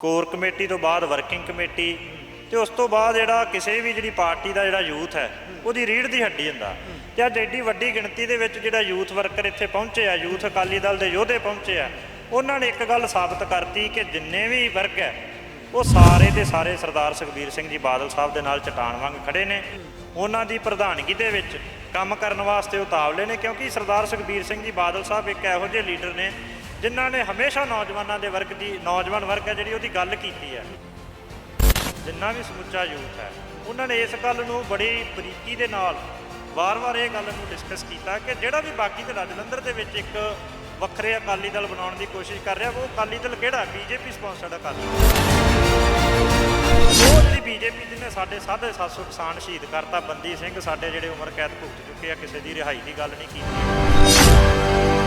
Core committee ਤੋਂ ਬਾਅਦ working committee ਤੇ ਉਸ ਤੋਂ ਬਾਅਦ ਜਿਹੜਾ ਕਿਸੇ ਵੀ ਜਿਹੜੀ ਪਾਰਟੀ ਦਾ ਜਿਹੜਾ ਯੂਥ ਹੈ, ਉਹਦੀ ਰੀੜ ਦੀ ਹੱਡੀ ਹੁੰਦਾ। ਤੇ ਅੱਜ ਐਡੀ ਵੱਡੀ ਗਿਣਤੀ ਦੇ ਵਿੱਚ ਜਿਹੜਾ ਯੂਥ ਵਰਕਰ ਇੱਥੇ ਪਹੁੰਚੇ ਆ, ਯੂਥ ਅਕਾਲੀ ਦਲ ਦੇ ਯੋਧੇ ਪਹੁੰਚੇ ਆ, ਉਹਨਾਂ ਨੇ ਇੱਕ ਗੱਲ ਸਾਬਤ ਕਰਤੀ ਕਿ ਜਿੰਨੇ ਵੀ ਵਰਗ ਹੈ, ਉਹ ਸਾਰੇ ਦੇ ਸਾਰੇ ਸਰਦਾਰ ਸੁਖਬੀਰ ਸਿੰਘ ਜੀ ਬਾਦਲ ਸਾਹਿਬ ਦੇ ਨਾਲ ਚਟਾਨ ਵਾਂਗ ਖੜੇ ਨੇ। ਉਹਨਾਂ ਦੀ ਪ੍ਰਧਾਨਗੀ ਦੇ ਵਿੱਚ ਕੰਮ ਕਰਨ ਵਾਸਤੇ ਉਤਾਵਲੇ ਨੇ ਕਿਉਂਕਿ ਸਰਦਾਰ ਸੁਖਬੀਰ ਸਿੰਘ ਜੀ ਬਾਦਲ ਸਾਹਿਬ ਇੱਕ ਇਹੋ ਜਿਹੇ ਲੀਡਰ ਨੇ ਜਿਨ੍ਹਾਂ ਨੇ ਹਮੇਸ਼ਾ ਨੌਜਵਾਨਾਂ ਦੇ ਵਰਗ ਦੀ ਨੌਜਵਾਨ ਵਰਗ ਹੈ ਜਿਹੜੀ ਉਹਦੀ ਗੱਲ ਕੀਤੀ ਹੈ। ਜਿੰਨਾ ਵੀ ਸਮੁੱਚਾ ਯੂਥ ਹੈ, ਉਹਨਾਂ ਨੇ ਇਸ ਗੱਲ ਨੂੰ ਬੜੀ ਬਰੀਕੀ ਦੇ ਨਾਲ ਵਾਰ-ਵਾਰ ਇਹ ਗੱਲ ਨੂੰ ਡਿਸਕਸ ਕੀਤਾ ਕਿ ਜਿਹੜਾ ਵੀ ਬਾਕੀ ਧੜਾ ਜਲੰਧਰ ਦੇ ਵਿੱਚ ਇੱਕ ਵੱਖਰੇ ਅਕਾਲੀ ਦਲ ਬਣਾਉਣ ਦੀ ਕੋਸ਼ਿਸ਼ ਕਰ ਰਿਹਾ, ਉਹ ਅਕਾਲੀ ਦਲ ਕਿਹੜਾ? BJP sponsored Akali Dal. ਉਹ ਜਿਹੜੀ ਬੀਜੇਪੀ ਜਿਹਨੇ ਸਾਡੇ 750 ਕਿਸਾਨ ਸ਼ਹੀਦ ਕਰਤਾ, ਬੰਦੀ ਸਿੰਘ ਸਾਡੇ ਜਿਹੜੇ ਉਮਰ ਕੈਦ ਭੁਗਤ ਚੁੱਕੇ ਆ, ਕਿਸੇ ਦੀ ਰਿਹਾਈ ਦੀ ਗੱਲ ਨਹੀਂ ਕੀਤੀ।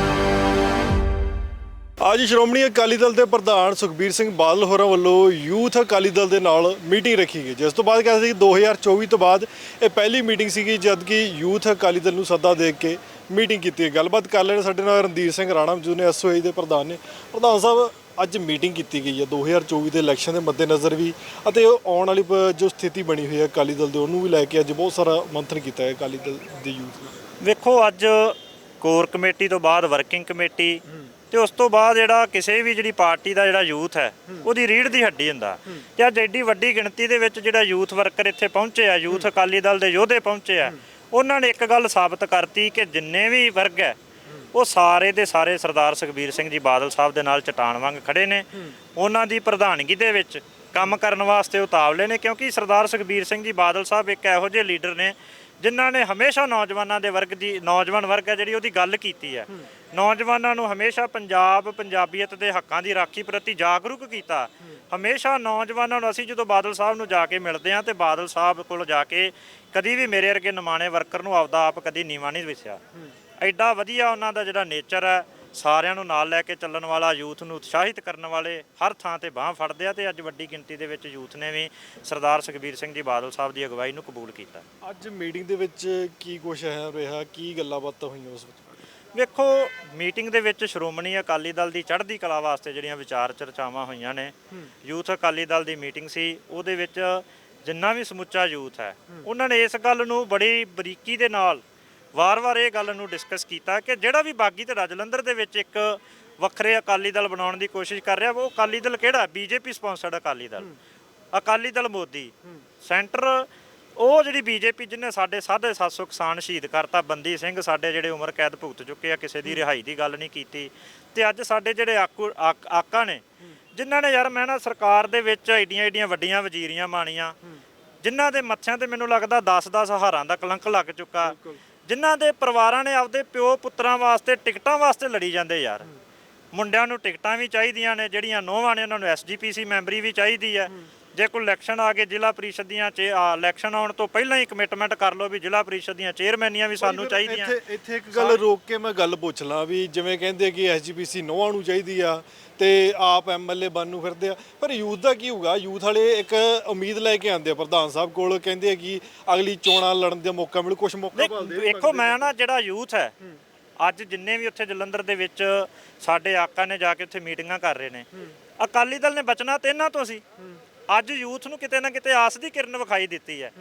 ਅੱਜ ਸ਼੍ਰੋਮਣੀ ਅਕਾਲੀ ਦਲ ਦੇ ਪ੍ਰਧਾਨ ਸੁਖਬੀਰ ਸਿੰਘ ਬਾਦਲ ਹੋਰਾਂ ਵੱਲੋਂ ਯੂਥ ਅਕਾਲੀ ਦਲ ਦੇ ਨਾਲ ਮੀਟਿੰਗ ਰੱਖੀ ਗਈ। ਜਿਸ ਤੋਂ ਬਾਅਦ ਕਹਿੰਦੇ ਸੀ ਕਿ 2024 ਤੋਂ ਬਾਅਦ ਇਹ ਪਹਿਲੀ ਮੀਟਿੰਗ ਸੀਗੀ ਜਦ ਕਿ ਯੂਥ ਅਕਾਲੀ ਦਲ ਨੂੰ ਸੱਦਾ ਦੇ ਕੇ ਮੀਟਿੰਗ ਕੀਤੀ ਹੈ ਗੱਲਬਾਤ ਕਰ ਲੈਣ ਸਾਡੇ ਨਾਲ ਰਣਧੀਰ ਸਿੰਘ ਰਾਣਾ, ਜੋ ਨੇ ਐਸਓਏ ਦੇ ਪ੍ਰਧਾਨ ਨੇ। ਪ੍ਰਧਾਨ ਸਾਹਿਬ, ਅੱਜ ਮੀਟਿੰਗ ਕੀਤੀ ਗਈ ਹੈ 2024 ਦੇ ਇਲੈਕਸ਼ਨ ਦੇ ਮੱਦੇਨਜ਼ਰ ਵੀ, ਅਤੇ ਉਹ ਆਉਣ ਵਾਲੀ ਪ- ਜੋ ਸਥਿਤੀ ਬਣੀ ਹੋਈ ਹੈ ਅਕਾਲੀ ਦਲ ਦੇ, ਉਹਨੂੰ ਵੀ ਲੈ ਕੇ ਅੱਜ ਬਹੁਤ ਸਾਰਾ ਮੰਥਨ ਕੀਤਾ ਹੈ ਅਕਾਲੀ ਦਲ ਦੇ ਯੂਥ ਨੇ। ਵੇਖੋ ਅੱਜ ਕੋਰ ਕਮੇਟੀ ਤੋਂ ਬਾਅਦ ਵਰਕਿੰਗ ਕਮੇਟੀ ਤੇ ਉਸ ਤੋਂ ਬਾਅਦ ਜਿਹੜਾ ਕਿਸੇ ਵੀ ਜਿਹੜੀ ਪਾਰਟੀ ਦਾ ਜਿਹੜਾ ਯੂਥ ਹੈ ਉਹਦੀ ਰੀੜ ਦੀ ਹੱਡੀ ਹੁੰਦਾ। ਤੇ ਅੱਜ ਐਡੀ ਵੱਡੀ ਗਿਣਤੀ ਦੇ ਵਿੱਚ ਜਿਹੜਾ ਯੂਥ ਵਰਕਰ ਇੱਥੇ ਪਹੁੰਚੇ ਆ ਯੂਥ ਅਕਾਲੀ ਦਲ ਦੇ ਯੋਧੇ ਪਹੁੰਚੇ ਆ ਉਹਨਾਂ ਨੇ ਇੱਕ ਗੱਲ ਸਾਬਤ ਕਰਤੀ ਕਿ ਜਿੰਨੇ ਵੀ ਵਰਗ ਹੈ ਉਹ ਸਾਰੇ ਦੇ ਸਾਰੇ ਸਰਦਾਰ ਸੁਖਬੀਰ ਸਿੰਘ ਜੀ ਬਾਦਲ ਸਾਹਿਬ ਦੇ ਨਾਲ ਚਟਾਨ ਵਾਂਗ ਖੜੇ ਨੇ। ਉਹਨਾਂ ਦੀ ਪ੍ਰਧਾਨਗੀ ਦੇ ਵਿੱਚ ਕੰਮ ਕਰਨ ਵਾਸਤੇ ਉਤਾਵਲੇ ਨੇ ਕਿਉਂਕਿ ਸਰਦਾਰ ਸੁਖਬੀਰ ਸਿੰਘ ਜੀ ਬਾਦਲ ਸਾਹਿਬ ਇੱਕ ਇਹੋ ਜਿਹੇ ਲੀਡਰ ਨੇ ਜਿਨ੍ਹਾਂ ਨੇ ਹਮੇਸ਼ਾ ਨੌਜਵਾਨਾਂ ਦੇ ਵਰਗ ਦੀ ਨੌਜਵਾਨ ਵਰਗ ਹੈ ਜਿਹੜੀ ਉਹਦੀ ਗੱਲ ਕੀਤੀ ਹੈ। ਨੌਜਵਾਨਾਂ ਨੂੰ ਹਮੇਸ਼ਾ ਪੰਜਾਬ ਪੰਜਾਬੀਅਤ ਦੇ ਹੱਕਾਂ ਦੀ ਰਾਖੀ ਪ੍ਰਤੀ ਜਾਗਰੂਕ ਕੀਤਾ। ਹਮੇਸ਼ਾ ਨੌਜਵਾਨਾਂ ਨੂੰ ਅਸੀਂ ਜਦੋਂ ਬਾਦਲ ਸਾਹਿਬ ਨੂੰ ਜਾ ਕੇ ਮਿਲਦੇ ਹਾਂ ਤੇ ਬਾਦਲ ਸਾਹਿਬ ਕੋਲ ਜਾ ਕੇ ਕਦੀ ਵੀ ਮੇਰੇ ਵਰਗੇ ਨਿਮਾਣੇ ਵਰਕਰ ਨੂੰ ਆਪਦਾ ਆਪ ਕਦੀ ਨੀਵਾਂ ਨਹੀਂ ਵਿਸਿਆ ਐਡਾ ਵਧੀਆ ਉਹਨਾਂ ਦਾ ਜਿਹੜਾ ਨੇਚਰ ਹੈ ਸਾਰਿਆਂ ਨੂੰ ਨਾਲ ਲੈ ਕੇ ਚੱਲਣ ਵਾਲਾ ਯੂਥ ਨੂੰ ਉਤਸ਼ਾਹਿਤ ਕਰਨ ਵਾਲੇ ਹਰ ਥਾਂ ਤੇ ਬਾਹ ਫੜਦੇ ਆ ਤੇ ਅੱਜ ਵੱਡੀ ਗਿਣਤੀ ਦੇ ਵਿੱਚ ਯੂਥ ਨੇ ਵੀ ਸਰਦਾਰ ਸੁਖਬੀਰ ਸਿੰਘ ਜੀ ਬਾਦਲ ਸਾਹਿਬ ਦੀ ਅਗਵਾਈ ਨੂੰ ਕਬੂਲ ਕੀਤਾ। ਅੱਜ ਮੀਟਿੰਗ ਦੇ ਵਿੱਚ ਕੀ ਕੁਛ ਹੈ ਰਿਹਾ ਕੀ ਗੱਲਾਂ ਬਾਤਾਂ ਹੋਈਆਂ ਉਸ ਵਿੱਚ? ਵੇਖੋ ਮੀਟਿੰਗ ਦੇ ਵਿੱਚ ਸ਼੍ਰੋਮਣੀ ਅਕਾਲੀ ਦਲ ਦੀ ਚੜ੍ਹਦੀ ਕਲਾ ਵਾਸਤੇ ਜਿਹੜੀਆਂ ਵਿਚਾਰ ਚਰਚਾਵਾਂ ਹੋਈਆਂ ਨੇ ਯੂਥ ਅਕਾਲੀ ਦਲ ਦੀ ਮੀਟਿੰਗ ਸੀ ਉਹਦੇ ਵਿੱਚ ਜਿੰਨਾ ਵੀ ਸਮੁੱਚਾ ਯੂਥ ਹੈ। ਉਹਨਾਂ ਨੇ ਇਸ ਗੱਲ ਨੂੰ ਬੜੀ ਬਰੀਕੀ ਦੇ ਨਾਲ ਵਾਰ-ਵਾਰ ਇਹ ਗੱਲ ਨੂੰ ਡਿਸਕਸ ਕੀਤਾ ਕਿ ਜਿਹੜਾ ਵੀ ਬਾਗੀ ਧੜਾ ਜਲੰਧਰ ਦੇ ਵਿੱਚ ਇੱਕ ਵੱਖਰੇ ਅਕਾਲੀ ਦਲ ਬਣਾਉਣ ਦੀ ਕੋਸ਼ਿਸ਼ ਕਰ ਰਿਹਾ ਉਹ ਅਕਾਲੀ ਦਲ ਕਿਹੜਾ? BJP sponsored Akali Dal. Akali Dal Modi. Centre ਉਹ ਜਿਹੜੀ ਬੀਜੇਪੀ ਜਿਹਨੇ ਸਾਡੇ 750 ਕਿਸਾਨ ਸ਼ਹੀਦ ਕਰਤਾ ਬੰਦੀ ਸਿੰਘ ਸਾਡੇ ਜਿਹੜੇ ਉਮਰ ਕੈਦ ਭੁਗਤ ਚੁੱਕੇ ਆ ਕਿਸੇ ਦੀ ਰਿਹਾਈ ਦੀ ਗੱਲ ਨਹੀਂ ਕੀਤੀ। ਤੇ ਅੱਜ ਸਾਡੇ ਜਿਹੜੇ ਆਕੂ ਨੇ ਜਿਨ੍ਹਾਂ ਨੇ ਯਾਰ ਮੈਂ ਨਾ ਸਰਕਾਰ ਦੇ ਵਿੱਚ ਏਡੀਆਂ ਏਡੀਆਂ ਵੱਡੀਆਂ ਵਜ਼ੀਰੀਆਂ ਮਾਣੀਆਂ ਜਿਨ੍ਹਾਂ ਦੇ ਮੱਥਿਆਂ ਤੇ ਮੈਨੂੰ ਲੱਗਦਾ 10-10 ਹਾਰਾਂ ਦਾ ਕਲੰਕ ਲੱਗ ਚੁੱਕਾ। ਜਿਨ੍ਹਾਂ ਦੇ ਪਰਿਵਾਰਾਂ ਨੇ ਆਪਦੇ ਪਿਓ ਪੁੱਤਰਾਂ ਵਾਸਤੇ ਟਿਕਟਾਂ ਵਾਸਤੇ ਲੜੀ ਜਾਂਦੇ ਯਾਰ। ਮੁੰਡਿਆਂ ਨੂੰ ਟਿਕਟਾਂ ਵੀ ਚਾਹੀਦੀਆਂ ਨੇ ਜਿਹੜੀਆਂ ਨੋਵਾਂ ਨੇ ਉਹਨਾਂ ਨੂੰ ਐਸਜੀਪੀਸੀ ਮੈਂਬਰੀ ਵੀ ਚਾਹੀਦੀ ਹੈ। ਜੇ ਕੋਈ ਇਲੈਕਸ਼ਨ ਆ ਕੇ ਜ਼ਿਲ੍ਹਾ ਪ੍ਰੀਸ਼ਦ ਦੀਆਂ ਚ ਇਲੈਕਸ਼ਨ ਆਉਣ ਤੋਂ ਪਹਿਲਾਂ ਹੀ ਕਮਿਟਮੈਂਟ ਕਰ ਲਓ ਵੀ ਜ਼ਿਲ੍ਹਾ ਪ੍ਰੀਸ਼ਦ ਦੀਆਂ ਚੇਅਰਮੈਨੀਆਂ ਵੀ ਸਾਨੂੰ ਚਾਹੀਦੀਆਂ। ਇੱਥੇ ਇੱਥੇ ਇੱਕ ਗੱਲ ਰੋਕ ਕੇ ਮੈਂ ਗੱਲ ਪੁੱਛ ਲਾਂ ਵੀ ਜਿਵੇਂ ਕਹਿੰਦੇ ਕਿ ਐਸਜੀਪੀਸੀ ਨੋਆਂ ਨੂੰ ਚਾਹੀਦੀ ਆ ਤੇ ਆਪ ਐਮਐਲਏ ਬਣ ਨੂੰ ਫਿਰਦੇ ਆ। ਪਰ ਯੂਥ ਦਾ ਕੀ ਹੋਊਗਾ? ਯੂਥ ਵਾਲੇ ਇੱਕ ਉਮੀਦ ਲੈ ਕੇ ਆਉਂਦੇ ਆ ਪ੍ਰਧਾਨ ਸਾਹਿਬ ਕੋਲ ਕਹਿੰਦੇ ਆ ਕਿ ਅਗਲੀ ਚੋਣਾਂ ਲੜਨ ਦਾ ਮੌਕਾ ਮਿਲੂ ਕੁਝ ਮੌਕਾ ਭਾਲਦੇ। ਵੇਖੋ ਮੈਂ ਨਾ ਜਿਹੜਾ ਯੂਥ ਹੈ ਅੱਜ ਜਿੰਨੇ ਵੀ ਉੱਥੇ ਜਲੰਧਰ ਦੇ ਵਿੱਚ ਸਾਡੇ ਆਕਾ ਨੇ ਜਾ ਕੇ ਉੱਥੇ ਮੀਟਿੰਗਾਂ ਕਰ ਰਹੇ ਨੇ। ਅਕਾਲੀ ਦਲ ਨੇ ਬਚਣਾ ਤੇ ਇਹਨਾਂ ਤੋਂ ਸੀ। ਅੱਜ ਯੂਥ ਨੂੰ ਕਿਤੇ ਨਾ ਕਿਤੇ ਆਸ ਦੀ ਕਿਰਨ ਵਿਖਾਈ ਦਿੱਤੀ ਹੈ।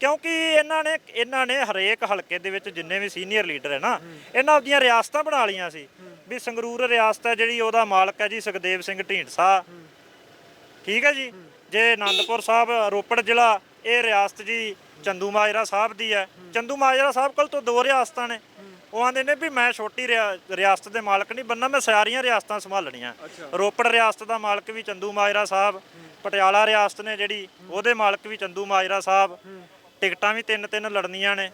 ਕਿਉਂਕਿ ਇਹਨਾਂ ਨੇ ਇਹਨਾਂ ਨੇ ਹਰੇਕ ਹਲਕੇ ਦੇ ਵਿੱਚ ਜਿੰਨੇ ਵੀ ਸੀਨੀਅਰ ਲੀਡਰ ਹੈ ਨਾ ਇਹਨਾਂ ਆਪਦੀਆਂ ਰਿਆਸਤਾਂ ਬਣਾ ਲਈਆਂ ਸੀ। ਵੀ ਸੰਗਰੂਰ ਰਿਆਸਤ ਹੈ ਜਿਹੜੀ ਉਹਦਾ ਮਾਲਕ ਹੈ ਜੀ ਸੁਖਦੇਵ ਸਿੰਘ ਢੀਂਡਸਾ। ਠੀਕ ਹੈ ਜੀ? ਜੇ ਆਨੰਦਪੁਰ ਸਾਹਿਬ ਰੋਪੜ ਜ਼ਿਲ੍ਹਾ ਇਹ ਰਿਆਸਤ ਜੀ ਚੰਦੂ ਮਾਜਰਾ ਸਾਹਿਬ ਦੀ ਹੈ। ਚੰਦੂ ਮਾਜਰਾ ਸਾਹਿਬ ਕੋਲ ਤੋਂ ਦੋ ਰਿਆਸਤਾਂ ਨੇ। ਉਹ ਆਂਦੇ ਨੇ ਵੀ ਮੈਂ ਛੋਟੀ ਰਿਆ- ਰਿਆਸਤ ਦੇ ਮਾਲਕ ਨਹੀਂ ਬੰਨਾ ਮੈਂ ਸਾਰੀਆਂ ਰਿਆਸਤਾਂ ਸੰਭਾਲਣੀਆਂ। ਰੋਪੜ ਰਿਆਸਤ ਦਾ ਮਾਲਕ ਵੀ ਚੰਦੂ ਮਾਜਰਾ ਸਾਹਿਬ। ਪਟਿਆਲਾ ਰਿਆਸਤ ਨੇ ਜਿਹੜੀ, ਉਹਦੇ ਮਾਲਕ ਵੀ ਚੰਦੂ ਮਾਜਰਾ ਸਾਹਿਬ। ਟਿਕਟਾਂ ਵੀ ਤਿੰਨ ਤਿੰਨ ਲੜਨੀਆਂ ਨੇ।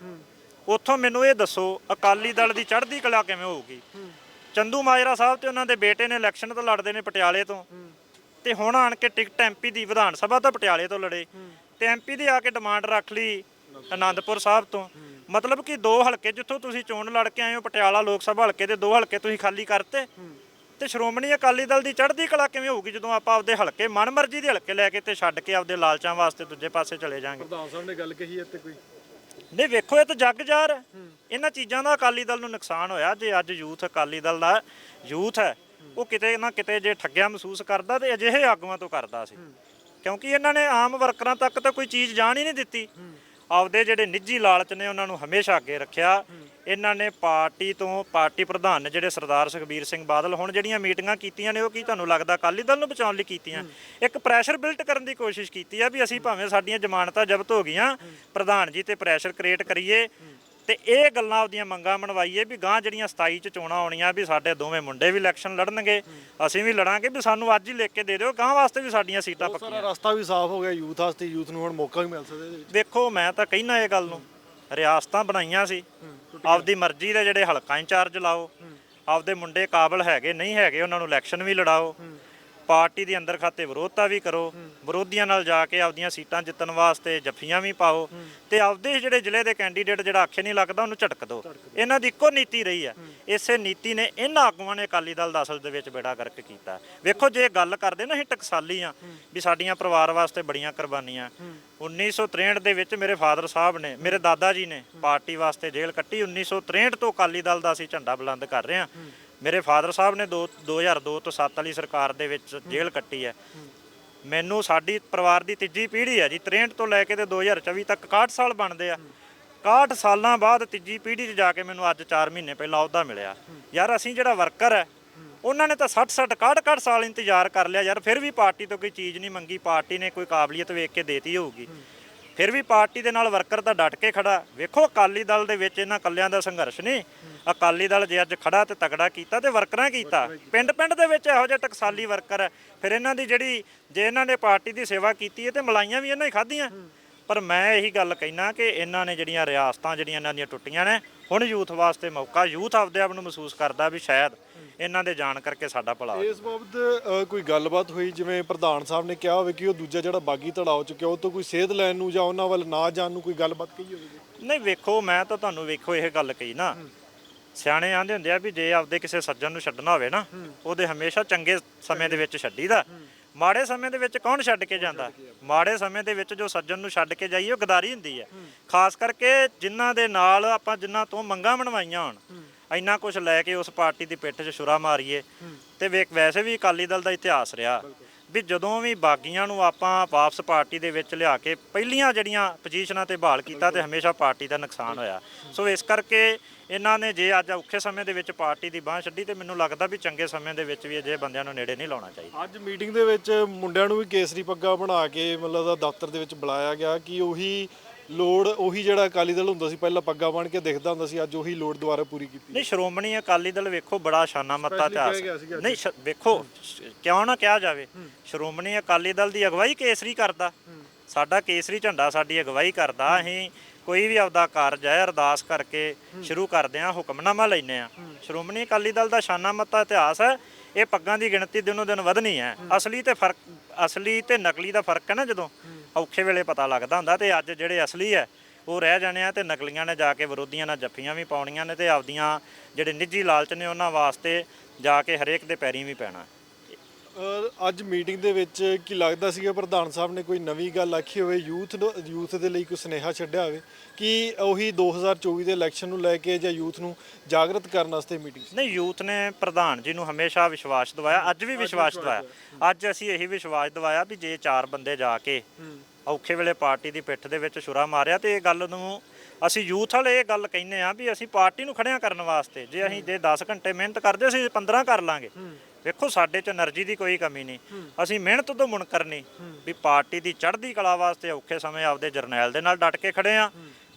ਉੱਥੋਂ ਮੈਨੂੰ ਇਹ ਦੱਸੋ, ਅਕਾਲੀ ਦਲ ਦੀ ਚੜ੍ਹਦੀ ਕਲਾ ਕਿਵੇਂ ਹੋਊਗੀ? ਚੰਦੂ ਮਾਜਰਾ ਸਾਹਿਬ ਤੇ ਉਹਨਾਂ ਦੇ ਬੇਟੇ ਨੇ ਇਲੈਕਸ਼ਨ ਤੋਂ ਲੜਦੇ ਨੇ ਪਟਿਆਲੇ ਤੋਂ। ਤੇ ਹੁਣ ਆਣ ਕੇ ਟਿਕਟ ਐਮਪੀ ਦੀ ਵਿਧਾਨ ਸਭਾ ਤੋਂ ਪਟਿਆਲੇ ਤੋਂ ਲੜੇ। ਤੇ ਐਮਪੀ ਦੀ ਆ ਕੇ ਡਿਮਾਂਡ ਰੱਖ ਲਈ ਆਨੰਦਪੁਰ ਸਾਹਿਬ ਤੋਂ। ਮਤਲਬ ਕਿ ਦੋ ਹਲਕੇ ਜਿੱਥੋਂ ਤੁਸੀਂ ਚੋਣ ਲੜ ਕੇ ਆਏ ਹੋ, ਪਟਿਆਲਾ ਲੋਕ ਸਭਾ ਹਲਕੇ ਦੇ ਦੋ ਹਲਕੇ ਤੁਸੀਂ ਖਾਲੀ ਕਰਤੇ। ਤੇ ਸ਼੍ਰੋਮਣੀ ਅਕਾਲੀ ਦਲ ਦੀ ਚੜ੍ਹਦੀ ਕਲਾ ਕਿਵੇਂ ਹੋਊਗੀ ਜਦੋਂ ਆਪਾਂ ਆਪਦੇ ਹਲਕੇ ਮਨਮਰਜ਼ੀ ਦੇ ਹਲਕੇ ਲੈ ਕੇ ਤੇ ਛੱਡ ਕੇ ਆਪਦੇ ਲਾਲਚਾਂ ਵਾਸਤੇ ਦੂਜੇ ਪਾਸੇ ਚਲੇ ਜਾਾਂਗੇ? ਪ੍ਰਧਾਨ ਸਾਹਿਬ ਨੇ ਗੱਲ ਕਹੀ ਹੈ ਤੇ ਕੋਈ? ਨਹੀਂ ਵੇਖੋ ਇਹ ਤਾਂ ਜੱਗ ਜ਼ਾਹਰ ਹੈ। ਇਹਨਾਂ ਚੀਜ਼ਾਂ ਦਾ ਅਕਾਲੀ ਦਲ ਨੂੰ ਨੁਕਸਾਨ ਹੋਇਆ ਜੇ ਅੱਜ ਯੂਥ ਅਕਾਲੀ ਦਲ ਦਾ ਯੂਥ ਹੈ ਉਹ ਕਿਤੇ ਨਾ ਕਿਤੇ ਜੇ ਠੱਗਿਆ ਮਹਿਸੂਸ ਕਰਦਾ ਤੇ ਅਜਿਹੇ ਆਗੂਆਂ ਤੋਂ ਕਰਦਾ ਸੀ। ਕਿਉਂਕਿ ਇਹਨਾਂ ਨੇ ਆਮ ਵਰਕਰਾਂ ਤੱਕ ਤਾਂ ਕੋਈ ਚੀਜ਼ ਜਾਣ ਹੀ ਨਹੀਂ ਦਿੱਤੀ। ਆਪਦੇ ਜਿਹੜੇ ਨਿੱਜੀ ਲਾਲਚ ਨੇ ਉਹਨਾਂ ਨੂੰ ਹਮੇਸ਼ਾ ਅੱਗੇ ਰੱਖਿਆ। ਇਹਨਾਂ ਨੇ ਪਾਰਟੀ ਤੋਂ ਪਾਰਟੀ ਪ੍ਰਧਾਨ ਨੇ ਜਿਹੜੇ ਸਰਦਾਰ ਸੁਖਬੀਰ ਸਿੰਘ ਬਾਦਲ ਹੁਣ ਜਿਹੜੀਆਂ ਮੀਟਿੰਗਾਂ ਕੀਤੀਆਂ ਨੇ ਉਹ ਕੀ ਤੁਹਾਨੂੰ ਲੱਗਦਾ ਅਕਾਲੀ ਦਲ ਨੂੰ ਬਚਾਉਣ ਲਈ ਕੀਤੀਆਂ? ਇੱਕ ਪ੍ਰੈਸ਼ਰ ਬਿਲਟ ਕਰਨ ਦੀ ਕੋਸ਼ਿਸ਼ ਕੀਤੀ ਆ ਵੀ ਅਸੀਂ ਭਾਵੇਂ ਸਾਡੀਆਂ ਜ਼ਮਾਨਤਾਂ ਜ਼ਬਤ ਹੋ ਗਈਆਂ ਪ੍ਰਧਾਨ ਜੀ ਤੇ ਪ੍ਰੈਸ਼ਰ ਕ੍ਰੀਏਟ ਕਰੀਏ ਤੇ ਇਹ ਗੱਲਾਂ ਆਪਦੀਆਂ ਮੰਗਾਂ ਮਨਵਾਈਏ ਵੀ ਗਾਂ ਜਿਹੜੀਆਂ 27 ਚ ਚੋਣਾਂ ਆਉਣੀਆਂ ਵੀ ਸਾਡੇ ਦੋਵੇਂ ਮੁੰਡੇ ਵੀ ਇਲੈਕਸ਼ਨ ਲੜਨਗੇ ਅਸੀਂ ਵੀ ਲੜਾਂਗੇ ਵੀ ਸਾਨੂੰ ਅੱਜ ਹੀ ਲਿਖ ਕੇ ਦੇ ਦਿਓ ਗਾਂ ਵਾਸਤੇ ਵੀ ਸਾਡੀਆਂ ਸੀਟਾਂ ਪੱਕੀਆਂ ਸਾਰਾ ਰਸਤਾ ਵੀ ਸਾਫ਼ ਹੋ ਗਿਆ ਯੂਥ ਵਾਸਤੇ ਯੂਥ ਨੂੰ ਹੁਣ ਮੌਕਾ ਵੀ ਮਿਲ ਸਕਦਾ ਇਹਦੇ ਵਿੱਚ। ਵੇਖੋ ਮੈਂ ਤਾਂ ਕਹਿਣਾ ਇਹ ਗੱਲ ਨੂੰ। ਰਿਆਸਤਾਂ ਬਣਾਈਆਂ ਸੀ। ਆਪਦੀ ਮਰਜ਼ੀ ਦੇ ਜਿਹੜੇ ਹਲਕਾ ਇੰਚਾਰਜ ਲਾਓ। ਆਪਦੇ ਮੁੰਡੇ ਕਾਬਲ ਹੈਗੇ ਨਹੀਂ ਹੈਗੇ ਉਹਨਾਂ ਨੂੰ ਇਲੈਕਸ਼ਨ ਵੀ ਲੜਾਓ। ਪਾਰਟੀ ਦੇ ਅੰਦਰ ਖਾਤੇ ਵਿਰੋਧਤਾ ਵੀ ਕਰੋ ਵਿਰੋਧੀਆਂ ਨਾਲ ਜਾ ਕੇ ਆਪਦੀਆਂ ਸੀਟਾਂ ਜਿੱਤਣ ਵਾਸਤੇ ਜੱਫੀਆਂ ਵੀ ਪਾਓ ਤੇ ਆਪਦੇ ਜਿਹੜੇ ਜ਼ਿਲ੍ਹੇ ਦੇ ਕੈਂਡੀਡੇਟ ਜਿਹੜਾ ਆਖੇ ਨਹੀਂ ਲੱਗਦਾ ਉਹਨੂੰ ਝਟਕ ਦਿਓ। ਇਹਨਾਂ ਦੀ ਇੱਕੋ ਨੀਤੀ ਰਹੀ ਹੈ। ਇਸੇ ਨੀਤੀ ਨੇ ਇਹਨਾਂ ਆਗੂਆਂ ਨੇ ਅਕਾਲੀ ਦਲ ਦਾ ਅਸਲ ਦੇ ਵਿੱਚ ਬੇੜਾ ਗਰਕ ਕੀਤਾ। ਵੇਖੋ ਜੇ ਗੱਲ ਕਰਦੇ ਨਾ ਅਸੀਂ ਟਕਸਾਲੀ ਆ ਵੀ ਸਾਡੀਆਂ ਪਰਿਵਾਰ ਵਾਸਤੇ ਬੜੀਆਂ ਕੁਰਬਾਨੀਆਂ। 1963 ਦੇ ਵਿੱਚ ਮੇਰੇ ਫਾਦਰ ਸਾਹਿਬ ਨੇ ਮੇਰੇ ਦਾਦਾ ਜੀ ਨੇ ਪਾਰਟੀ ਵਾਸਤੇ ਜੇਲ੍ਹ ਕੱਟੀ 1963 ਤੋਂ ਅਕਾਲੀ ਦਲ ਦਾ ਅਸੀਂ ਝੰਡਾ ਬੁਲੰਦ ਕਰ ਰਹੇ ਹਾਂ। ਮੇਰੇ ਫਾਦਰ ਸਾਹਿਬ ਨੇ ਦੋ- 2002 ਤੋਂ 7 ਵਾਲੀ ਸਰਕਾਰ ਦੇ ਵਿੱਚ ਜੇਲ੍ਹ ਕੱਟੀ ਹੈ। ਮੈਨੂੰ ਸਾਡੀ ਪਰਿਵਾਰ ਦੀ ਤੀਜੀ ਪੀੜ੍ਹੀ ਹੈ ਜੀ 63 ਤੋਂ ਲੈ ਕੇ ਤੇ 2024 ਤੱਕ 61 ਸਾਲ ਬਣਦੇ ਆ। 61 ਸਾਲਾਂ ਬਾਅਦ ਤੀਜੀ ਪੀੜ੍ਹੀ 'ਚ ਜਾ ਕੇ ਮੈਨੂੰ ਅੱਜ 4 ਮਹੀਨੇ ਪਹਿਲਾਂ ਅਹੁਦਾ ਮਿਲਿਆ। ਯਾਰ ਅਸੀਂ ਜਿਹੜਾ ਵਰਕਰ ਹੈ, ਉਹਨਾਂ ਨੇ ਤਾਂ 60 60 61 61 ਸਾਲ ਇੰਤਜ਼ਾਰ ਕਰ ਲਿਆ। ਯਾਰ ਫਿਰ ਵੀ ਪਾਰਟੀ ਤੋਂ ਕੋਈ ਚੀਜ਼ ਨਹੀਂ ਮੰਗੀ, ਪਾਰਟੀ ਨੇ ਕੋਈ ਕਾਬਲੀਅਤ ਵੇਖ ਕੇ ਦੇਤੀ ਹੋਊਗੀ। ਫਿਰ ਵੀ ਪਾਰਟੀ ਦੇ ਨਾਲ ਵਰਕਰ ਤਾਂ ਡਟ ਕੇ ਖੜਾ। ਵੇਖੋ ਅਕਾਲੀ ਦਲ ਦੇ ਵਿੱਚ ਇਹਨਾਂ ਕੱਲਿਆਂ ਦਾ ਸੰਘਰਸ਼ ਨਹੀਂ। ਅਕਾਲੀ ਦਲ ਜੇ ਅੱਜ ਖੜਾ ਤੇ ਤਗੜਾ ਕੀਤਾ ਤੇ ਵਰਕਰਾਂ ਕੀਤਾ। ਪਿੰਡ ਪਿੰਡ ਦੇ ਵਿੱਚ ਇਹੋ ਜਿਹੇ ਟਕਸਾਲੀ ਵਰਕਰ ਹੈ ਫਿਰ ਇਹਨਾਂ ਦੀ ਜਿਹੜੀ ਜੇ ਇਹਨਾਂ ਨੇ ਪਾਰਟੀ ਦੀ ਸੇਵਾ ਕੀਤੀ ਹੈ ਤੇ ਮਲਾਈਆਂ ਵੀ ਇਹਨਾਂ ਹੀ ਖਾਧੀਆਂ। ਪਰ ਮੈਂ ਇਹੀ ਗੱਲ ਕਹਿਣਾ ਕਿ ਇਹਨਾਂ ਨੇ ਜਿਹੜੀਆਂ ਰਿਆਸਤਾਂ ਜਿਹੜੀਆਂ ਇਹਨਾਂ ਦੀਆਂ ਟੁੱਟੀਆਂ ਨੇ ਹੁਣ ਯੂਥ ਵਾਸਤੇ ਮੌਕਾ ਯੂਥ ਆਪਦੇ ਆਪ ਨੂੰ ਮਹਿਸੂਸ ਕਰਦਾ ਵੀ ਸ਼ਾਇਦ ਇਹਨਾਂ ਦੇ ਜਾਣ ਕਰਕੇ ਸਾਡਾ ਭਲਾ ਇਸ ਬਾਬਤ ਕੋਈ ਗੱਲਬਾਤ ਹੋਈ? ਜਿਵੇਂ ਪ੍ਰਧਾਨ ਸਾਹਿਬ ਨੇ ਕਿਹਾ ਹੋਵੇ ਕਿ ਉਹ ਦੂਜਾ ਜਿਹੜਾ ਬਾਗੀ ਧੜਾ ਹੋ ਚੁੱਕਿਆ ਉਹ ਤੋਂ ਕੋਈ ਸੇਧ ਲੈਣ ਨੂੰ ਜਾਂ ਉਹਨਾਂ ਵੱਲ ਨਾ ਜਾਣ ਨੂੰ ਕੋਈ ਗੱਲਬਾਤ ਕਹੀ ਹੋਵੇ ਨਹੀਂ ਵੇਖੋ ਮੈਂ ਤਾਂ ਤੁਹਾਨੂੰ ਵੇਖੋ ਇਹ ਗੱਲ ਕਹੀ ਨਾ। ਸਿਆਣੇ ਆਂਦੇ ਹੁੰਦੇ ਆ ਵੀ ਜੇ ਆਪਦੇ ਕਿਸੇ ਸੱਜਣ ਨੂੰ ਛੱਡਣਾ ਹੋਵੇ ਨਾ ਉਹਦੇ ਹਮੇਸ਼ਾ ਚੰਗੇ ਸਮੇਂ ਦੇ ਵਿੱਚ ਛੱਡੀਦਾ। ਮਾੜੇ ਸਮੇਂ ਦੇ ਵਿੱਚ ਕੌਣ ਛੱਡ ਕੇ ਜਾਂਦਾ? ਮਾੜੇ ਸਮੇਂ ਦੇ ਵਿੱਚ ਜੋ ਸੱਜਣ ਨੂੰ ਛੱਡ ਕੇ ਜਾਈਏ ਉਹ ਗਦਾਰੀ ਹੁੰਦੀ ਹੈ। ਖਾਸ ਕਰਕੇ ਜਿਨ੍ਹਾਂ ਦੇ ਨਾਲ ਆਪਾਂ ਜਿਨ੍ਹਾਂ ਤੋਂ ਮੰਗਾਂ ਮਨਵਾਈਆਂ ਹੋਣ ਇੰਨਾ ਕੁਝ ਲੈ ਕੇ ਉਸ ਪਾਰਟੀ ਦੀ ਪਿੱਠ 'ਚ ਛੁਰਾ ਮਾਰੀਏ। ਤੇ ਵੇਖ ਵੈਸੇ ਵੀ ਅਕਾਲੀ ਦਲ ਦਾ ਇਤਿਹਾਸ ਰਿਹਾ। ਵੀ ਜਦੋਂ ਵੀ ਬਾਗੀਆਂ ਨੂੰ ਆਪਾਂ ਵਾਪਸ ਪਾਰਟੀ ਦੇ ਵਿੱਚ ਲਿਆ ਕੇ ਪਹਿਲੀਆਂ ਜਿਹੜੀਆਂ ਪੋਜੀਸ਼ਨਾਂ ਤੇ ਬਹਾਲ ਕੀਤਾ ਤੇ ਹਮੇਸ਼ਾ ਪਾਰਟੀ ਦਾ ਨੁਕਸਾਨ ਹੋਇਆ। ਸੋ ਇਸ ਕਰਕੇ ਇਹਨਾਂ ਨੇ ਜੇ ਅੱਜ ਔਖੇ ਸਮੇਂ ਦੇ ਵਿੱਚ ਪਾਰਟੀ ਦੀ ਬਾਹ ਛੱਡੀ ਤੇ ਮੈਨੂੰ ਲੱਗਦਾ ਵੀ ਚੰਗੇ ਸਮੇਂ ਦੇ ਵਿੱਚ ਵੀ ਅਜੇ ਬੰਦਿਆਂ ਨੂੰ ਨੇੜੇ ਨਹੀਂ ਲਾਉਣਾ ਚਾਹੀਦਾ। ਅੱਜ ਮੀਟਿੰਗ ਦੇ ਵਿੱਚ ਮੁੰਡਿਆਂ ਨੂੰ ਵੀ ਕੇਸਰੀ ਪੱਗਾ ਬਣਾ ਕੇ ਮਤਲਬ ਦਾ ਦਫ਼ਤਰ ਦੇ ਵਿੱਚ ਬੁਲਾਇਆ ਗਿਆ ਕਿ ਉਹੀ ਲੋੜ ਉਹੀ ਜਿਹੜਾ ਅਕਾਲੀ ਦਲ ਹੁੰਦਾ ਸੀ ਪਹਿਲਾਂ ਪੱਗਾ ਬਣ ਕੇ ਦਿਖਦਾ ਹੁੰਦਾ ਸੀ ਅੱਜ ਉਹੀ ਲੋੜ ਦੁਬਾਰਾ ਪੂਰੀ ਕੀਤੀ। ਨਹੀਂ ਸ਼੍ਰੋਮਣੀ ਅਕਾਲੀ ਦਲ ਵੇਖੋ ਬੜਾ ਸ਼ਾਨਾ ਮੱਤਾ Specially ਇਤਿਹਾਸ ਕਿਹਾ ਗਿਆ ਸੀਗਾ ਨਹੀਂ ਸ਼- ਵੇਖੋ ਸ਼- ਕਿਉਂ ਨਾ ਕਿਹਾ ਜਾਵੇ ਸ਼੍ਰੋਮਣੀ ਅਕਾਲੀ ਦਲ ਦੀ ਅਗਵਾਈ ਕੇਸਰੀ ਕਰਦਾ। ਸਾਡਾ ਕੇਸਰੀ ਝੰਡਾ ਸਾਡੀ ਅਗਵਾਈ ਕਰਦਾ ਅਸੀਂ ਕੋਈ ਵੀ ਆਪਦਾ ਕਾਰਜ ਹੈ ਅਰਦਾਸ ਕਰਕੇ ਸ਼ੁਰੂ ਕਰਦੇ ਆ ਹੁਕਮਨਾਮਾ ਲੈਨੇ ਆ ਸ਼੍ਰੋਮਣੀ ਅਕਾਲੀ ਦਲ ਦਾ ਸ਼ਾਨਾ ਮੱਤਾ ਇਤਿਹਾਸ ਹੈ ਇਹ ਪੱਗਾਂ ਦੀ ਗਿਣਤੀ ਦਿਨੋਂ ਦਿਨ ਵਧਣੀ ਹੈ। ਅਸਲੀ ਤੇ ਫ਼ਰਕ ਅਸਲੀ ਤੇ ਨਕਲੀ ਦਾ ਫ਼ਰਕ ਹੈ ਨਾ ਜਦੋਂ। ਔਖੇ ਵੇਲੇ ਪਤਾ ਲੱਗਦਾ ਹੁੰਦਾ ਤੇ ਅੱਜ ਜਿਹੜੇ ਅਸਲੀ ਹੈ, ਉਹ ਰਹਿ ਜਾਣੇ ਆ ਤੇ ਨਕਲੀਆਂ ਨੇ ਜਾ ਕੇ ਵਿਰੋਧੀਆਂ ਨਾਲ ਜੱਫੀਆਂ ਵੀ ਪਾਉਣੀਆਂ ਨੇ ਤੇ ਆਪਦੀਆਂ ਜਿਹੜੇ ਨਿੱਜੀ ਲਾਲਚ ਨੇ ਉਹਨਾਂ ਵਾਸਤੇ ਜਾ ਕੇ ਹਰੇਕ ਦੇ ਪੈਰੀਂ ਵੀ ਪੈਣਾ। ਅੱਜ ਮੀਟਿੰਗ ਦੇ ਵਿੱਚ ਕੀ ਲੱਗਦਾ ਸੀਗਾ ਪ੍ਰਧਾਨ ਸਾਹਿਬ ਨੇ ਕੋਈ ਨਵੀਂ ਗੱਲ ਆਖੀ ਹੋਵੇ ਯੂਥ ਯੂਥ ਦੇ ਲਈ ਕੋਈ ਸੁਨੇਹਾ ਛੱਡਿਆ ਹੋਵੇ ਕਿ ਉਹੀ 2024 ਦੇ ਇਲੈਕਸ਼ਨ ਨੂੰ ਲੈ ਕੇ ਜਾਂ ਯੂਥ ਨੂੰ ਜਾਗਰਤ ਕਰਨ ਵਾਸਤੇ ਮੀਟਿੰਗ ਸੀ? ਨਹੀਂ ਯੂਥ ਨੇ ਪ੍ਰਧਾਨ ਜੀ ਨੂੰ ਹਮੇਸ਼ਾ ਵਿਸ਼ਵਾਸ ਦਿਵਾਇਆ ਅੱਜ ਵੀ ਵਿਸ਼ਵਾਸ ਦਿਵਾਇਆ। ਅੱਜ ਅਸੀਂ ਇਹੀ ਵਿਸ਼ਵਾਸ ਦਿਵਾਇਆ ਵੀ ਜੇ ਚਾਰ ਬੰਦੇ ਜਾ ਕੇ ਔਖੇ ਵੇਲੇ ਪਾਰਟੀ ਦੀ ਪਿੱਠ ਦੇ ਵਿੱਚ ਛੁਰਾ ਮਾਰਿਆ ਤੇ ਇਹ ਗੱਲ ਨੂੰ ਅਸੀਂ ਯੂਥ ਵਾਲੇ ਇਹ ਗੱਲ ਕਹਿੰਨੇ ਆ ਵੀ ਅਸੀਂ ਪਾਰਟੀ ਨੂੰ ਖੜਿਆ ਕਰਨ ਵਾਸਤੇ ਜੇ ਅਸੀਂ ਜੇ 10 ਘੰਟੇ ਮਿਹਨਤ ਕਰਦੇ ਅਸੀਂ 15 ਕਰ ਲਾਂਗੇ। ਵੇਖੋ ਸਾਡੇ ਚ એનર્ਜੀ ਦੀ ਕੋਈ ਕਮੀ ਨਹੀਂ। ਅਸੀਂ ਮਿਹਨਤ ਤੋਂ ਮੁਨਕਰ ਨਹੀਂ ਵੀ ਪਾਰਟੀ ਦੀ ਚੜ੍ਹਦੀ ਕਲਾ ਵਾਸਤੇ ਔਖੇ ਸਮੇਂ ਆਪਦੇ ਜਰਨੈਲ ਦੇ ਨਾਲ ਡਟ ਕੇ ਖੜੇ ਆ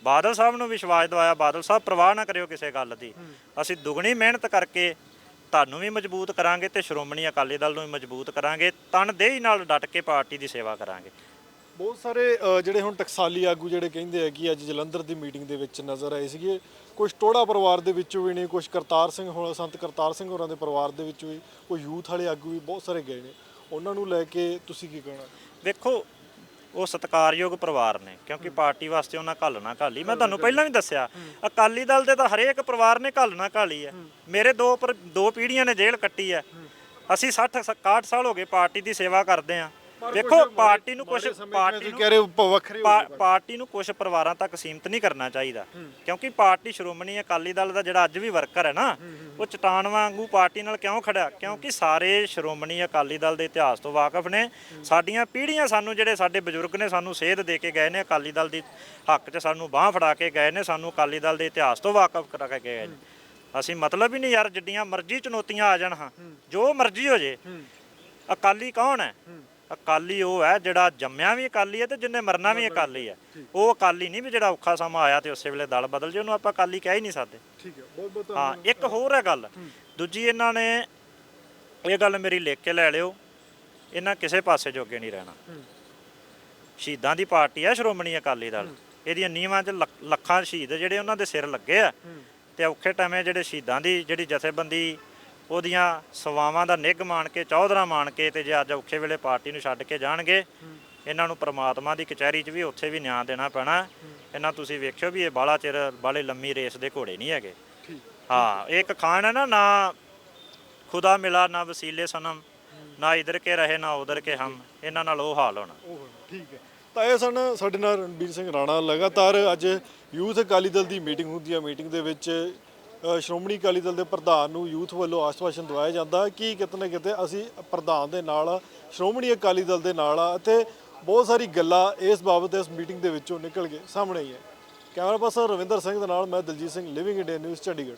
ਬਾਦਲ ਸਾਹਿਬ ਨੂੰ ਵਿਸ਼ਵਾਸ ਦਵਾਇਆ ਬਾਦਲ ਸਾਹਿਬ ਪ੍ਰਵਾਹ ਨਾ ਕਰਿਓ ਕਿਸੇ ਗੱਲ ਦੀ। ਅਸੀਂ ਦੁਗਣੀ ਮਿਹਨਤ ਕਰਕੇ ਤੁਹਾਨੂੰ ਵੀ ਮਜ਼ਬੂਤ ਕਰਾਂਗੇ ਤੇ ਸ਼੍ਰੋਮਣੀ ਅਕਾਲੀ ਦਲ ਨੂੰ ਵੀ ਮਜ਼ਬੂਤ ਕਰਾਂਗੇ। ਤਨਦੇਹੀ ਨਾਲ ਡਟ ਕੇ ਪਾਰਟੀ ਦੀ ਸੇਵਾ ਕਰਾਂਗੇ। ਬਹੁਤ ਸਾਰੇ ਅ, ਜਿਹੜੇ ਹੁਣ ਟਕਸਾਲੀ ਆਗੂ ਜਿਹੜੇ ਕਹਿੰਦੇ ਆ ਕਿ ਅੱਜ ਜਲੰਧਰ ਦੀ ਮੀਟਿੰਗ ਦੇ ਵਿੱਚ ਨਜ਼ਰ ਆਏ ਸੀਗੇ। ਕੁਝ ਟੋੜਾ ਪਰਿਵਾਰ ਦੇ ਵਿੱਚੋਂ ਵੀ ਨੇ ਕੁਝ ਕਰਤਾਰ ਸਿੰਘ ਹੋਣਾ ਸੰਤ ਕਰਤਾਰ ਸਿੰਘ ਹੋਰਾਂ ਦੇ ਪਰਿਵਾਰ ਦੇ ਵਿੱਚੋਂ ਵੀ ਕੋਈ ਯੂਥ ਵਾਲੇ ਆਗੂ ਵੀ ਬਹੁਤ ਸਾਰੇ ਗਏ ਨੇ। ਉਹਨਾਂ ਨੂੰ ਲੈ ਕੇ ਤੁਸੀਂ ਕੀ ਕਹਿਣਾ? ਦੇਖੋ ਉਹ ਸਤਿਕਾਰਯੋਗ ਪਰਿਵਾਰ ਨੇ ਕਿਉਂਕਿ ਪਾਰਟੀ ਵਾਸਤੇ ਉਹਨਾਂ ਘੱਲਣਾ ਘਾਲੀ। ਮੈਂ ਤੁਹਾਨੂੰ ਪਹਿਲਾਂ ਵੀ ਦੱਸਿਆ ਅਕਾਲੀ ਦਲ ਦੇ ਤਾਂ ਹਰੇਕ ਪਰਿਵਾਰ ਨੇ ਘੱਲਣਾ ਘਾਲੀ ਹੈ। ਮੇਰੇ ਦੋ ਪਰ ਦੋ ਪੀੜ੍ਹੀਆਂ ਨੇ ਜੇਲ੍ਹ ਕੱਟੀ ਹੈ। ਅਸੀਂ 60 61 ਸਾਲ ਹੋ ਗਏ ਪਾਰਟੀ ਦੀ ਸੇਵਾ ਕਰਦੇ ਆ ਵੇਖੋ ਪਾਰਟੀ ਨੂੰ ਕੁਝ ਪਾਰਟੀ ਨੂੰ ਕਹਿ ਰਹੇ ਹੋ ਵੱਖਰੇ ਪਾ- ਪਾਰਟੀ ਨੂੰ ਕੁਝ ਪਰਿਵਾਰਾਂ ਤੱਕ ਸੀਮਤ ਨਹੀਂ ਕਰਨਾ ਚਾਹੀਦਾ। ਕਿਉਂਕਿ ਪਾਰਟੀ ਸ਼੍ਰੋਮਣੀ ਅਕਾਲੀ ਦਲ ਦਾ ਜਿਹੜਾ ਅੱਜ ਵੀ ਵਰਕਰ ਹੈ ਨਾ ਉਹ ਚਟਾਨ ਵਾਂਗੂ ਪਾਰਟੀ ਨਾਲ ਕਿਉਂ ਖੜਾ ਕਿਉਂਕਿ ਸਾਰੇ ਸ਼੍ਰੋਮਣੀ ਅਕਾਲੀ ਦਲ ਦੇ ਇਤਿਹਾਸ ਤੋਂ ਵਾਕਿਫ ਨੇ। ਸਾਡੀਆਂ ਪੀੜ੍ਹੀਆਂ ਸਾਨੂੰ ਜਿਹੜੇ ਸਾਡੇ ਬਜ਼ੁਰਗ ਨੇ ਸਾਨੂੰ ਸੇਧ ਦੇ ਕੇ ਗਏ ਨੇ ਅਕਾਲੀ ਦਲ ਦੀ ਹੱਕ 'ਚ ਸਾਨੂੰ ਬਾਹ ਫੜਾ ਕੇ ਗਏ ਨੇ ਸਾਨੂੰ ਅਕਾਲੀ ਦਲ ਦੇ ਇਤਿਹਾਸ ਤੋਂ ਵਾਕਿਫ ਕਰਾ ਕੇ ਗਏ ਨੇ। ਅਸੀਂ ਮਤਲਬ ਹੀ ਨਹੀਂ ਯਾਰ ਜਿੱਡੀਆਂ ਮਰਜ਼ੀ ਚੁਣੌਤੀਆਂ ਆ ਜਾਣ ਹਾਂ ਜੋ ਮਰਜ਼ੀ ਹੋ ਜੇ। ਅਕਾਲੀ ਕੌਣ ਹੈ। ਅਕਾਲੀ ਉਹ ਹੈ ਜਿਹੜਾ ਜੰਮਿਆ ਵੀ ਅਕਾਲੀ ਹੈ ਤੇ ਜਿੰਨੇ ਮਰਨਾ ਵੀ ਅਕਾਲੀ ਹੈ। ਉਹ ਅਕਾਲੀ ਨਹੀਂ ਵੀ ਜਿਹੜਾ ਔਖਾ ਸਮਾਂ ਆਇਆ ਤੇ ਉਸੇ ਵੇਲੇ ਦਲ ਬਦਲ ਜੇ ਉਹਨੂੰ ਆਪਾਂ ਅਕਾਲੀ ਕਹਿ ਹੀ ਨਹੀਂ ਸਕਦੇ। ਠੀਕ ਹੈ ਬਹੁਤ ਬਹੁਤ ਹਾਂ ਇੱਕ ਹੋਰ ਹੈ ਗੱਲ। ਦੂਜੀ ਇਹਨਾਂ ਨੇ ਇਹ ਗੱਲ ਮੇਰੀ ਲਿਖ ਕੇ ਲੈ ਲਿਓ। ਇਹਨਾਂ ਕਿਸੇ ਪਾਸੇ ਜੋਗੇ ਨਹੀਂ ਰਹਿਣਾ। ਸ਼ਹੀਦਾਂ ਦੀ ਪਾਰਟੀ ਹੈ ਸ਼੍ਰੋਮਣੀ ਅਕਾਲੀ ਦਲ। ਇਹਦੀਆਂ ਨੀਵਾਂ 'ਚ ਲੱਖ- ਲੱਖਾਂ ਸ਼ਹੀਦ ਜਿਹੜੇ ਉਹਨਾਂ ਦੇ ਸਿਰ ਲੱਗੇ ਆ। ਤੇ ਔਖੇ ਟਾਈਮੇ ਜਿਹੜੇ ਸ਼ਹੀਦਾਂ ਦੀ ਜਿਹੜੀ ਜਥੇਬੰਦੀ ਉਹਦੀਆਂ ਸਵਾਵਾਂ ਦਾ ਨਿੱਘ ਮਾਣ ਕੇ, ਚੌਧਰਾ ਮਾਣ ਕੇ ਤੇ ਜੇ ਅੱਜ ਔਖੇ ਵੇਲੇ ਪਾਰਟੀ ਨੂੰ ਛੱਡ ਕੇ ਜਾਣਗੇ, ਇਹਨਾਂ ਨੂੰ ਪ੍ਰਮਾਤਮਾ ਦੀ ਕਚਹਿਰੀ 'ਚ ਵੀ ਉੱਥੇ ਵੀ ਨਿਆਂ ਦੇਣਾ ਪੈਣਾ। ਇਹਨਾਂ ਤੁਸੀਂ ਵੇਖਿਓ ਵੀ ਇਹ ਬਾਲਾ ਚਿਰ ਬਾਲੇ ਲੰਮੀ ਰੇਸ ਦੇ ਘੋੜੇ ਨਹੀਂ ਹੈਗੇ। ਹਾਂ, ਇਹ ਇੱਕ ਖਾਨ ਹੈ ਨਾ ਨਾ ਖੁਦਾ ਮਿਲਾ, ਨਾ ਵਸੀਲੇ ਸਨਮ, ਨਾ ਇਧਰ ਕੇ ਰਹੇ, ਨਾ ਉਧਰ ਕੇ ਹਮ। ਇਹਨਾਂ ਨਾਲ ਉਹ ਹਾਲ ਹੋਣਾ। ਠੀਕ ਹੈ। ਤਾਂ ਇਹ ਸਨ ਸਾਡੇ ਨਾਲ ਰਣਬੀਰ ਸਿੰਘ ਰਾਣਾ ਲਗਾਤਾਰ। ਅੱਜ ਯੂਥ ਅਕਾਲੀ ਦਲ ਦੀ ਮੀਟਿੰਗ ਹੁੰਦੀ ਹੈ। ਮੀਟਿੰਗ ਦੇ ਵਿੱਚ ਸ਼੍ਰੋਮਣੀ ਅਕਾਲੀ ਦਲ ਦੇ ਪ੍ਰਧਾਨ ਨੂੰ ਯੂਥ ਵੱਲੋਂ ਆਸ਼ਵਾਸਨ ਦਵਾਇਆ ਜਾਂਦਾ ਕਿ ਕਿਤੇ ਨਾ ਕਿਤੇ ਅਸੀਂ ਪ੍ਰਧਾਨ ਦੇ ਨਾਲ, ਸ਼੍ਰੋਮਣੀ ਅਕਾਲੀ ਦਲ ਦੇ ਨਾਲ ਆ ਅਤੇ ਬਹੁਤ ਸਾਰੀ ਗੱਲਾਂ ਇਸ ਬਾਬਤ ਇਸ ਮੀਟਿੰਗ ਦੇ ਵਿੱਚੋਂ ਨਿਕਲ ਕੇ ਸਾਹਮਣੇ ਆਈਆਂ। ਕੈਮਰਾ ਪਰਸਨ ਰਵਿੰਦਰ ਸਿੰਘ ਦੇ ਨਾਲ ਮੈਂ Daljit Singh living India news Chandigarh.